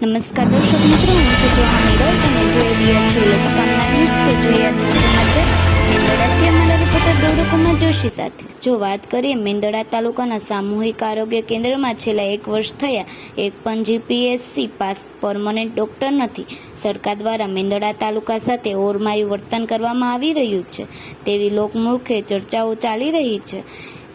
નમસ્કાર દર્શક મિત્રો, હું છું જોવા નીરવ તમે જોઈ રહ્યા છો લક્ષણના ન્યૂઝ તો જોઈએ સમાચાર મેંદડાથી જોશી સાથે. જો વાત કરીએ, મેંદડા તાલુકાના સામૂહિક આરોગ્ય કેન્દ્રમાં છેલ્લા એક વર્ષ થયા, એક પણ જીપીએસસી પાસ પરમનન્ટ ડોક્ટર નથી. સરકાર દ્વારા મેંદડા તાલુકા સાથે ઓરમાયું વર્તન કરવામાં આવી રહ્યું છે. તેવી લોકમુખે ચર્ચાઓ ચાલી રહી છે.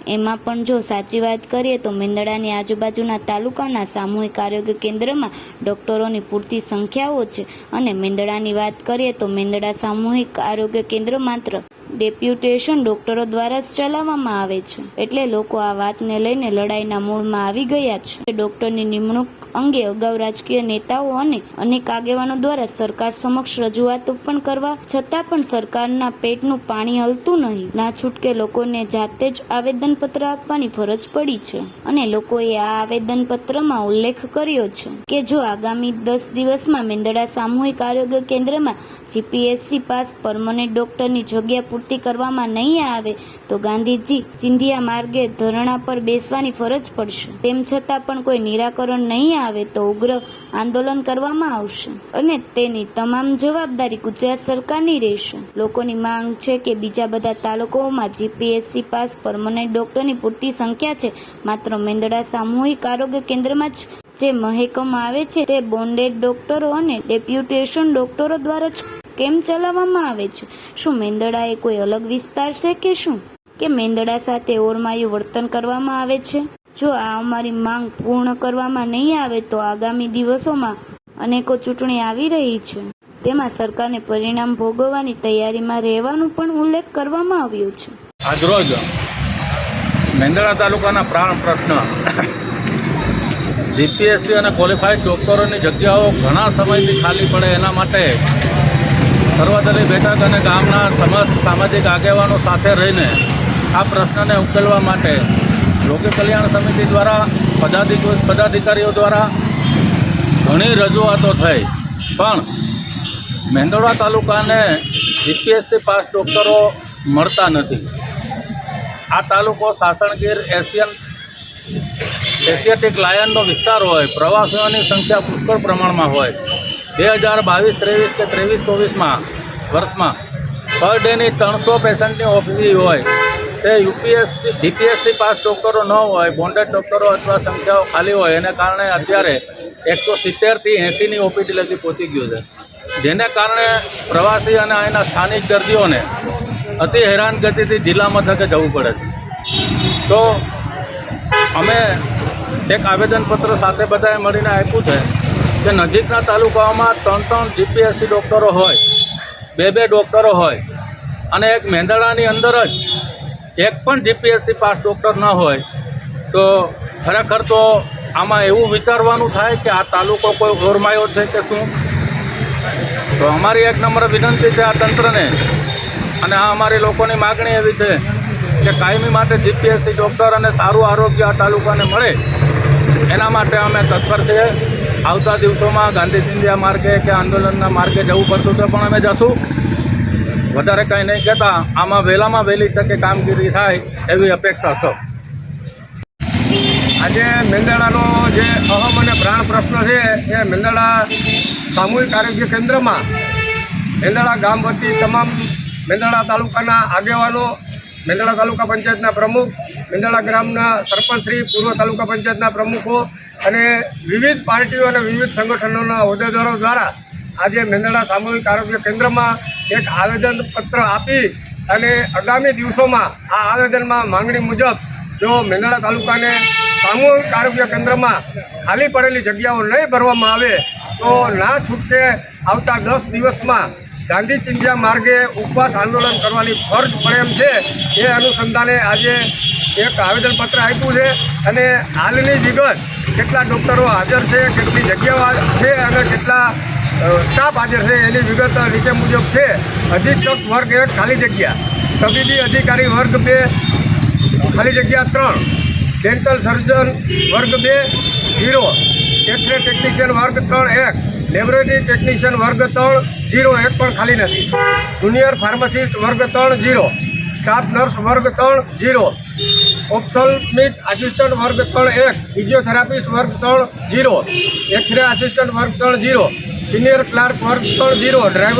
એમાં પણ જો સાચી વાત કરીએ તો મેંદડાની આજુબાજુના તાલુકાના સામૂહિક આરોગ્ય કેન્દ્રમાં ડોક્ટરોની પૂરતી સંખ્યાઓ છે. અને મેંદડાની વાત કરીએ તો મેંદડા સામૂહિક આરોગ્ય કેન્દ્ર માત્ર ડેપ્યુટેશન ડોક્ટરો દ્વારા જ ચલાવવામાં આવે છે. એટલે લોકો આ વાતને લઈને લડાઈના મૂળમાં આવી ગયા છે. ડોક્ટરની નિમણૂક અંગે અગાઉ રાજકીય નેતાઓ અને અનેક આગેવાનો દ્વારા સરકાર સમક્ષ રજૂઆતો પણ કરવા છતાં પણ સરકારના પેટનું પાણી હલતું નહીં. ના છૂટકે લોકોને જાતે જ આવેદનપત્ર આપવાની ફરજ પડી છે. અને લોકોએ આ આવેદનપત્રમાં ઉલ્લેખ કર્યો છે કે જો આગામી દસ દિવસમાં મેંદડા સામૂહિક આરોગ્ય કેન્દ્રમાં જીપીએસસી પાસ પરમનન્ટ ડોક્ટરની જગ્યા પૂર્તિ કરવામાં નહીં આવે, તો ગાંધીજી ચિંધિયા માર્ગે ધરણા પર બેસવાની ફરજ પડશે. તેમ છતાં પણ કોઈ નિરાકરણ નહીં આવે, તો ઉગ્ર આંદોલન કરવામાં આવશે. અને તેની તમામ જવાબદારી ગુજરાત સરકારની રહેશે. લોકોની માંગ છે કે બીજા બધા તાલુકાઓમાં જીપીએસસી પાસ પરમનન્ટ ડોક્ટરની પૂરતી સંખ્યા છે. માત્ર મેંદડા સામૂહિક આરોગ્ય કેન્દ્રમાં જ જે મહેકમ આવે છે, તે બોન્ડેડ ડોક્ટરો અને ડેપ્યુટેશન ડોક્ટરો દ્વારા જ કેમ ચલાવવામાં આવે છે? શું મેંદડા એ કોઈ અલગ વિસ્તાર છે કે શું? કે મેંદડા સાથે ઓરમાયું વર્તન કરવામાં આવે છે? જો આ અમારી માંગ પૂર્ણ કરવામાં નહીં આવે તો આગામી દિવસોમાં અનેકો ચૂંટણી આવી રહી છે. તેમાં સરકારને પરિણામ ભોગવવાની તૈયારીમાં રહેવાનું પણ ઉલ્લેખ કરવામાં આવ્યો છે. આજરોજ મેંદડા તાલુકાના પ્રાણ પ્રશ્ન. જીપીએસસી અને ક્વોલિફાઈડ ડોક્ટરોની જગ્યાઓ ઘણા સમયથી ખાલી પડે એના માટે સર્વદલીય બેઠક અને ગામના સમસ્ત સામાજિક આગેવાનો સાથે રહીને આ પ્રશ્નને ઉકેલવા માટે લોક કલ્યાણ સમિતિ દ્વારા પદાધિક, પદાધિકારીઓ દ્વારા ઘણી રજૂઆતો થઈ. પણ મેંદોડા તાલુકાને જીપીએસસી પાસ ડૉક્ટરો મળતા નથી. આ તાલુકો સાસણગીર એશિયન, એશિયાટિક લાયનનો વિસ્તાર હોય, પ્રવાસીઓની સંખ્યા પુષ્કળ પ્રમાણમાં હોય. બે હજાર બાવીસ, ત્રેવીસ કે ત્રેવીસ ચોવીસમાં વર્ષમાં પર ડેની ત્રણસો પેશન્ટની ઓફિસી હોય, તે યુપીએસસી જીપીએસસી પાસ ડૉક્ટરો ન હોય, બોન્ડેડ ડૉક્ટરો અથવા સંખ્યાઓ ખાલી હોય, એને કારણે અત્યારે એકસો સિત્તેરથી એંસીની ઓપીડી લગી પહોંચી ગયું છે. જેને કારણે પ્રવાસી અને અહીંના સ્થાનિક દર્દીઓને અતિ હેરાનગતિથી જિલ્લા મથકે જવું પડે છે. તો અમે એક આવેદનપત્ર સાથે બધાએ મળીને આપ્યું છે કે નજીકના તાલુકાઓમાં ત્રણ ત્રણ જીપીએસસી ડૉક્ટરો હોય બે બે ડૉક્ટરો હોય અને એક મેંદડાની અંદર જ એક પણ જીપીએસસી પાસ ડૉક્ટર ન હોય, તો ખરેખર તો આમાં એવું વિચારવાનું થાય કે આ તાલુકો કોઈ ઓરમાયો છે કે શું? તો અમારી એક નંબર વિનંતી છે આ તંત્રને અને આ અમારી લોકોની માગણી એવી છે કે કાયમી માટે જીપીએસસી ડૉક્ટર અને સારું આરોગ્ય આ તાલુકાને મળે. એના માટે અમે તત્પર છીએ. આવતા દિવસોમાં ગાંધી ચિંધ્યા માર્ગે કે આંદોલનના માર્ગે જવું પડતું તો પણ અમે જશું. વધારે કંઈ નહીં કહેતા. આમાં વહેલામાં વહેલી તકે કામગીરી થાય એવી અપેક્ષા છે. આજે મેંદડાનો જે અહમ અને પ્રાણ પ્રશ્ન છે, એ મેંદડા સામૂહિક આરોગ્ય કેન્દ્રમાં, મેંદડા ગામ વતી તમામ મેંદડા તાલુકાના આગેવાનો, મેંદડા તાલુકા પંચાયતના પ્રમુખ મેંદડા ગ્રામના સરપંચશ્રી પૂર્વ તાલુકા પંચાયતના પ્રમુખો અને વિવિધ પાર્ટીઓ અને વિવિધ સંગઠનોના હોદ્દેદારો દ્વારા આજે મેંદડા સામૂહિક આરોગ્ય કેન્દ્રમાં એક આવેદનપત્ર આપી અને આગામી દિવસોમાં આ આવેદનમાં માંગણી મુજબ જો મેંદડા તાલુકાને સામૂહિક આરોગ્ય કેન્દ્રમાં ખાલી પડેલી જગ્યાઓ નહીં ભરવામાં આવે તો ના છૂટકે આવતા દસ દિવસમાં ગાંધી ચિંધ્યા માર્ગે ઉપવાસ આંદોલન કરવાની ફરજ પડે એમ છે એ અનુસંધાને આજે એક આવેદનપત્ર આપ્યું છે અને હાલની વિગત કેટલા ડૉક્ટરો હાજર છે, કેટલી જગ્યાઓ છે અને કેટલા સ્ટાફ હાજર છે એની વિગત નીચે મુજબ છે. અધિક્ષક વર્ગ એક, ખાલી જગ્યા. તબીબી અધિકારી વર્ગ બે, ખાલી જગ્યા ત્રણ. ડેન્ટલ સર્જન વર્ગ બે ઝીરો એક્સરે ટેકનિશિયન વર્ગ ત્રણ, એક. લેબોરેટરી ટેકનિશિયન વર્ગ ત્રણ ઝીરો એક પણ ખાલી નથી. જુનિયર ફાર્માસિસ્ટ વર્ગ ત્રણ ઝીરો સ્ટાફ નર્સ વર્ગ ત્રણ જીરો. ઓપ્થોલ્મિક આસિસ્ટન્ટ વર્ગ ત્રણ એક. ફિઝિયોથેરાપિસ્ટ વર્ગ ત્રણ જીરો. એક્સરે આસિસ્ટન્ટ વર્ગ ત્રણ જીરો. સિનિયર ક્લાર્ક વર્ગ ત્રણ જીરો. ડ્રાઈવર